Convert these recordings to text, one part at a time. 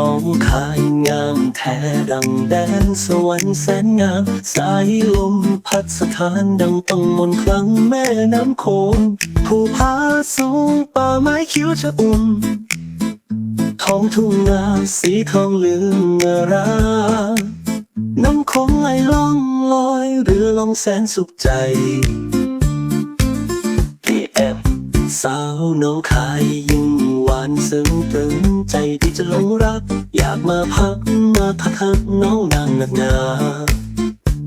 าคายงามแท้ดังแดนสวรรค์แสนงาม สายลมพัดสถานดังต้องมนคลังแม่น้ำโขงภูผาสูงป่าไม้คิ้วชะอุ่มท้องทุ่งนาสีทองเหลืองอรา น้ำคงไหลล่องลอยเรือลองแสนสุขใจาวน้องคายยิ่งหวานซึ้งตึงใจที่จะหลงรัก อยากมาพักมาพักทักน้องนางนักหนา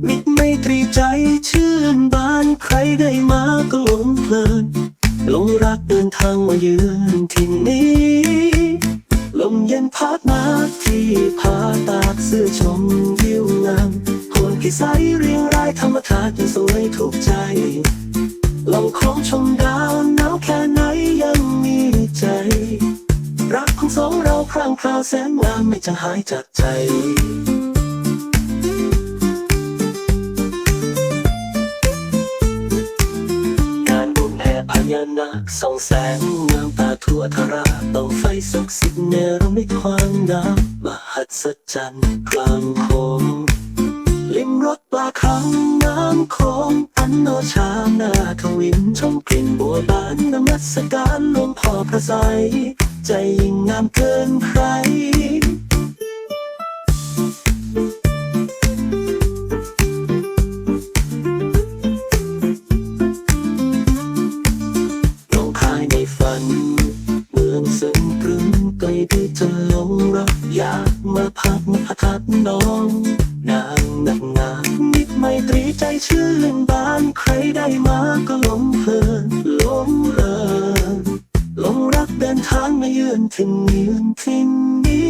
มิตรไม่ตรีใจชื่นบานใครได้มาก็หลงเพลินหลงรักเดินทางมาเยือนที่นี้ ลมเย็นพัดมาที่ผาตากเสื้อชมวิวงามโคนกี่สายเรียงรายธรรมชาติยังสวยถูกใจลองคล้องชม พรางพราวแสนงามไม่จะหายจากใจงานบุญแห่พญานาคส่องแสงงามตาทั่วทาราต้องไฟศักดิ์สิทธิ์เนรมิตความงามมหัศจรรย์กลางโคงลิมรสปลาคังน้ำโคงอันโนชาหน้าทวินชมกลิ่นบัวบานนมัสการหลวงพ่อพระไส ใจยิ่งงามเกินใครน้องคายในฝัน เมืองซึ้งตรึงใกล้ที่จะหลงรักอยากมาพักพักทัดน้อง นางนักงามมิตรไมตรีใจชื่นบานใครได้มาก็ลือนถึงเยือนทิ้งนี้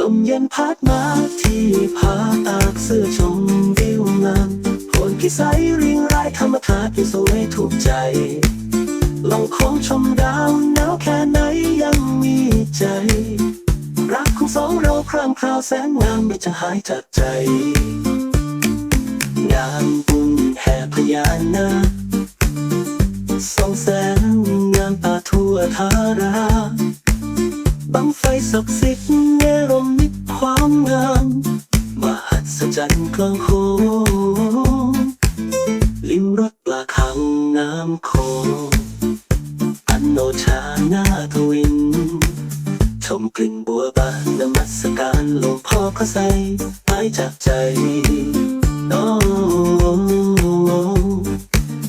ลมเย็นพัดมาที่ผาตากเสื้อชมวิวงามโคนกี่สายเรียงรายธรรมชาติที่สวยถูกใจ ลองของชมดาวหนาวแค่ไหนยังมีใจ รักของสองเราครามคราวแสนงามไม่จะหายจากใจ งานบุญแห่พญานาค ศักดิ์สิทธิ์เนรมิตความงามมาหัศจรรย์กลางโคงลิ้มรสปลาคังน้ำโคงอันโนชาหน้าทวิน ชมกลิ่นบัวบานนมัสการหลวงพ่อพระไสยหายจากใจโอ้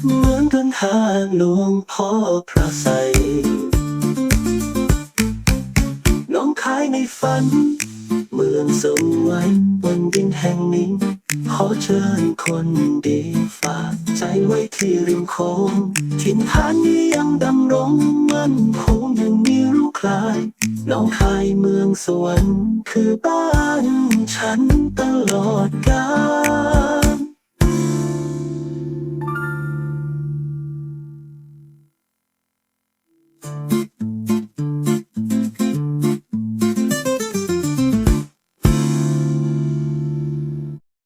เหมือนเดินทางหลวงพ่อพระไสายในฝัน เมืองสวรรค์บนดินแห่งนี้ขอเชิญคนดีฝากใจไว้ที่ริมโค้งถิ่นฐานนี้ยังดำรงมั่นคงยังมีรู้คลายน้องคายเมืองสวรรค์คือบ้านฉันตลอดกาล